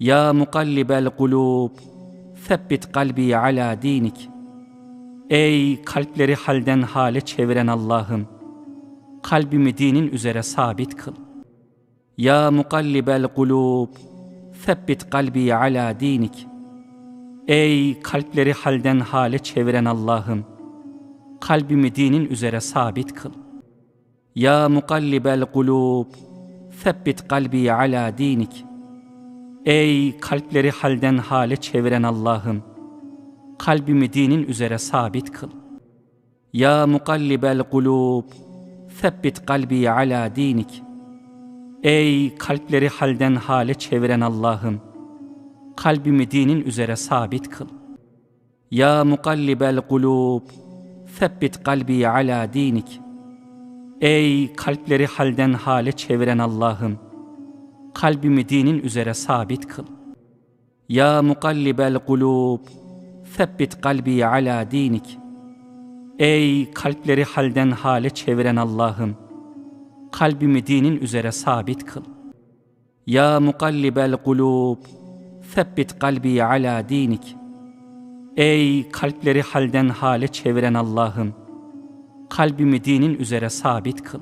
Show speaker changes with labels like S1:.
S1: Ya mukallibel kulub, Febbit kalbi ala dinik. Ey kalpleri halden hale çeviren Allah'ım, kalbimi dinin üzere sabit kıl. Ya mukallibel kulub, Febbit kalbi ala dinik. Ey kalpleri halden hale çeviren Allah'ım, kalbimi dinin üzere sabit kıl. Ya mukallibel kulub, Febbit kalbi ala dinik. Ey kalpleri halden hale çeviren Allah'ım, kalbimi dinin üzere sabit kıl. Ya mukallibel kulub, Febbit kalbi ala dinik. Ey kalpleri halden hale çeviren Allah'ım, kalbimi dinin üzere sabit kıl. Ya mukallibel kulub, Febbit kalbi ala dinik. Ey kalpleri halden hale çeviren Allah'ım, kalbimi dinin üzere sabit kıl. Ya mukallibel kulub, Febbit kalbi ala dinik. Ey kalpleri halden hale çeviren Allah'ım, kalbimi dinin üzere sabit kıl. Ya mukallibel kulub, Febbit kalbi ala dinik. Ey kalpleri halden hale çeviren Allah'ım, kalbimi dinin üzere sabit kıl.